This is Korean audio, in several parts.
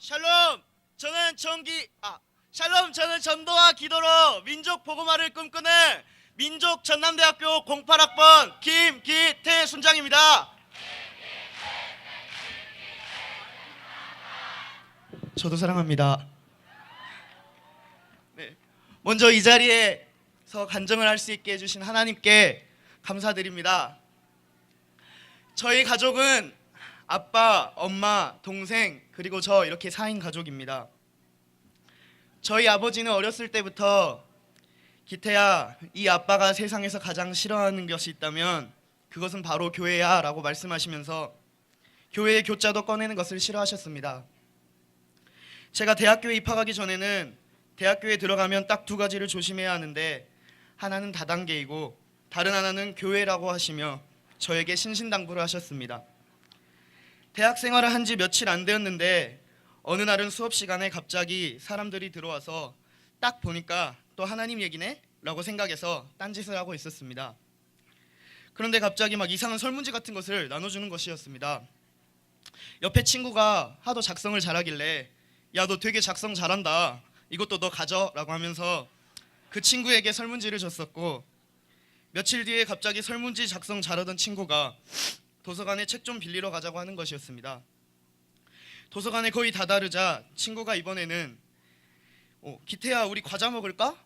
샬롬 저는 전기 아 샬롬 저는 전도와 기도로 민족 복음화를 꿈꾸는 민족 전남대학교 08학번 김기태 순장입니다. 저도 사랑합니다. 네. 먼저 이 자리에서 간증을 할 수 있게 해주신 하나님께 감사드립니다. 저희 가족은 아빠, 엄마, 동생 그리고 저 이렇게 4인 가족입니다. 저희 아버지는 어렸을 때부터 기태야, 이 아빠가 세상에서 가장 싫어하는 것이 있다면 그것은 바로 교회야 라고 말씀하시면서 교회의 교자도 꺼내는 것을 싫어하셨습니다. 제가 대학교에 입학하기 전에는 대학교에 들어가면 딱 두 가지를 조심해야 하는데 하나는 다단계이고 다른 하나는 교회라고 하시며 저에게 신신당부를 하셨습니다. 대학 생활을 한 지 며칠 안 되었는데 어느 날은 수업 시간에 갑자기 사람들이 들어와서 딱 보니까 또 하나님 얘기네? 라고 생각해서 딴짓을 하고 있었습니다. 그런데 갑자기 막 이상한 설문지 같은 것을 나눠주는 것이었습니다. 옆에 친구가 하도 작성을 잘하길래 야 너 되게 작성 잘한다 이것도 너 가져 라고 하면서 그 친구에게 설문지를 줬었고 며칠 뒤에 갑자기 설문지 작성 잘하던 친구가 도서관에 책 좀 빌리러 가자고 하는 것이었습니다. 도서관에 거의 다다르자 친구가 이번에는 어, 기태야 우리 과자 먹을까?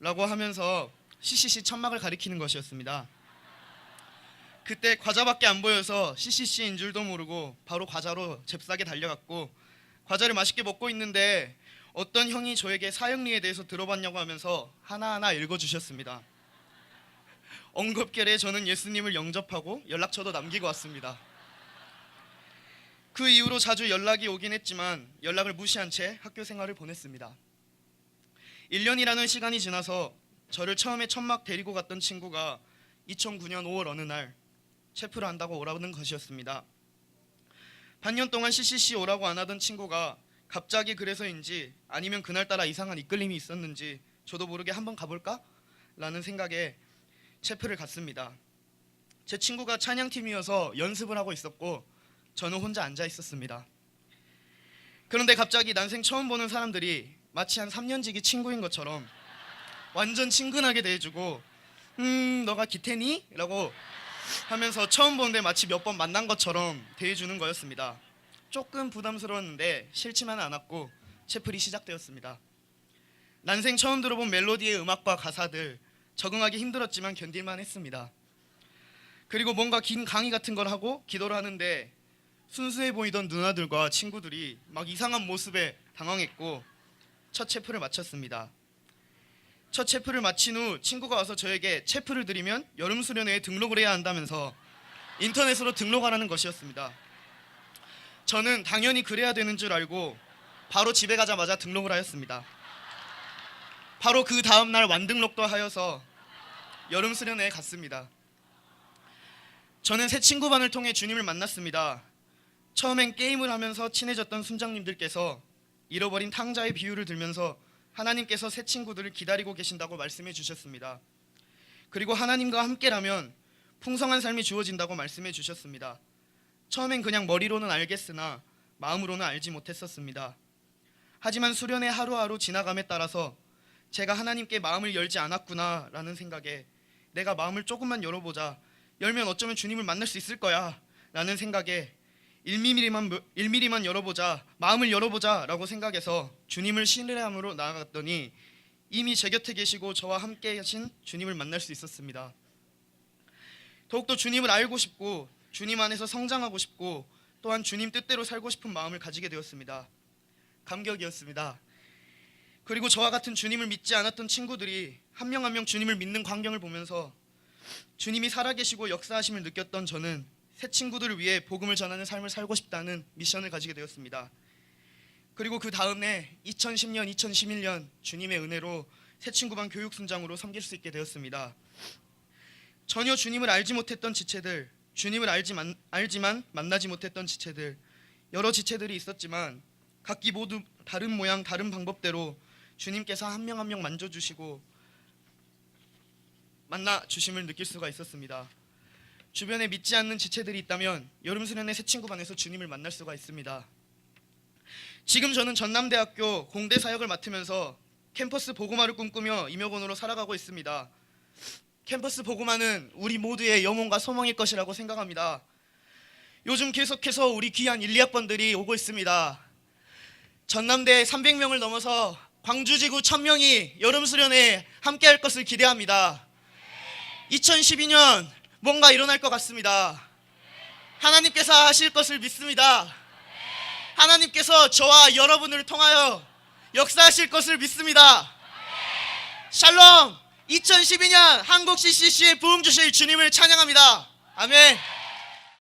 라고 하면서 CCC 천막을 가리키는 것이었습니다. 그때 과자밖에 안 보여서 CCC인 줄도 모르고 바로 과자로 잽싸게 달려갔고 과자를 맛있게 먹고 있는데 어떤 형이 저에게 사형리에 대해서 들어봤냐고 하면서 하나하나 읽어주셨습니다. 엉겁결에 저는 예수님을 영접하고 연락처도 남기고 왔습니다. 그 이후로 자주 연락이 오긴 했지만 연락을 무시한 채 학교 생활을 보냈습니다. 1년이라는 시간이 지나서 저를 처음에 천막 데리고 갔던 친구가 2009년 5월 어느 날 체프를 한다고 오라는 것이었습니다. 반년 동안 CCC 오라고 안 하던 친구가 갑자기 그래서인지 아니면 그날따라 이상한 이끌림이 있었는지 저도 모르게 한번 가볼까? 라는 생각에 체프를 갔습니다. 제 친구가 찬양팀이어서 연습을 하고 있었고 저는 혼자 앉아 있었습니다. 그런데 갑자기 난생 처음 보는 사람들이 마치 한 3년지기 친구인 것처럼 완전 친근하게 대해주고 음 너가 기태니? 라고 하면서 처음 보는데 마치 몇 번 만난 것처럼 대해주는 거였습니다. 조금 부담스러웠는데 싫지만 않았고 채플이 시작되었습니다. 난생 처음 들어본 멜로디의 음악과 가사들 적응하기 힘들었지만 견딜만 했습니다. 그리고 뭔가 긴 강의 같은 걸 하고 기도를 하는데 순수해 보이던 누나들과 친구들이 막 이상한 모습에 당황했고 첫 체프를 마쳤습니다. 첫 체프를 마친 후 친구가 와서 저에게 체프를 드리면 여름 수련회에 등록을 해야 한다면서 인터넷으로 등록하라는 것이었습니다. 저는 당연히 그래야 되는 줄 알고 바로 집에 가자마자 등록을 하였습니다. 바로 그 다음 날 완등록도 하여서 여름 수련회에 갔습니다. 저는 새 친구반을 통해 주님을 만났습니다. 처음엔 게임을 하면서 친해졌던 순장님들께서 잃어버린 탕자의 비유를 들면서 하나님께서 새 친구들을 기다리고 계신다고 말씀해 주셨습니다. 그리고 하나님과 함께라면 풍성한 삶이 주어진다고 말씀해 주셨습니다. 처음엔 그냥 머리로는 알겠으나 마음으로는 알지 못했었습니다. 하지만 수련의 하루하루 지나감에 따라서 제가 하나님께 마음을 열지 않았구나라는 생각에 내가 마음을 조금만 열어보자 열면 어쩌면 주님을 만날 수 있을 거야 라는 생각에 1mm만, 1mm만 열어보자 마음을 열어보자라고 생각해서 주님을 신뢰함으로 나아갔더니 이미 제 곁에 계시고 저와 함께 하신 주님을 만날 수 있었습니다. 더욱더 주님을 알고 싶고 주님 안에서 성장하고 싶고 또한 주님 뜻대로 살고 싶은 마음을 가지게 되었습니다. 감격이었습니다. 그리고 저와 같은 주님을 믿지 않았던 친구들이 한명 한 명 주님을 믿는 광경을 보면서 주님이 살아계시고 역사하심을 느꼈던 저는 새 친구들을 위해 복음을 전하는 삶을 살고 싶다는 미션을 가지게 되었습니다. 그리고 그 다음에 2010년, 2011년 주님의 은혜로 새 친구반 교육순장으로 섬길 수 있게 되었습니다. 전혀 주님을 알지 못했던 지체들, 주님을 알지만, 알지만 만나지 못했던 지체들, 여러 지체들이 있었지만 각기 모두 다른 모양, 다른 방법대로 주님께서 한 명 한 명 만져주시고 만나 주심을 느낄 수가 있었습니다. 주변에 믿지 않는 지체들이 있다면 여름 수련회 새 친구 반에서 주님을 만날 수가 있습니다. 지금 저는 전남대학교 공대 사역을 맡으면서 캠퍼스 보고마를 꿈꾸며 임역원으로 살아가고 있습니다. 캠퍼스 보고마는 우리 모두의 영혼과 소망일 것이라고 생각합니다. 요즘 계속해서 우리 귀한 1, 2학번들이 오고 있습니다. 전남대 300명을 넘어서 광주지구 1000명이 여름 수련회 함께 할 것을 기대합니다. 2012년 뭔가 일어날 것 같습니다. 하나님께서 하실 것을 믿습니다. 하나님께서 저와 여러분을 통하여 역사하실 것을 믿습니다. 샬롬! 2012년 한국 CCC의 부흥 주실 주님을 찬양합니다. 아멘.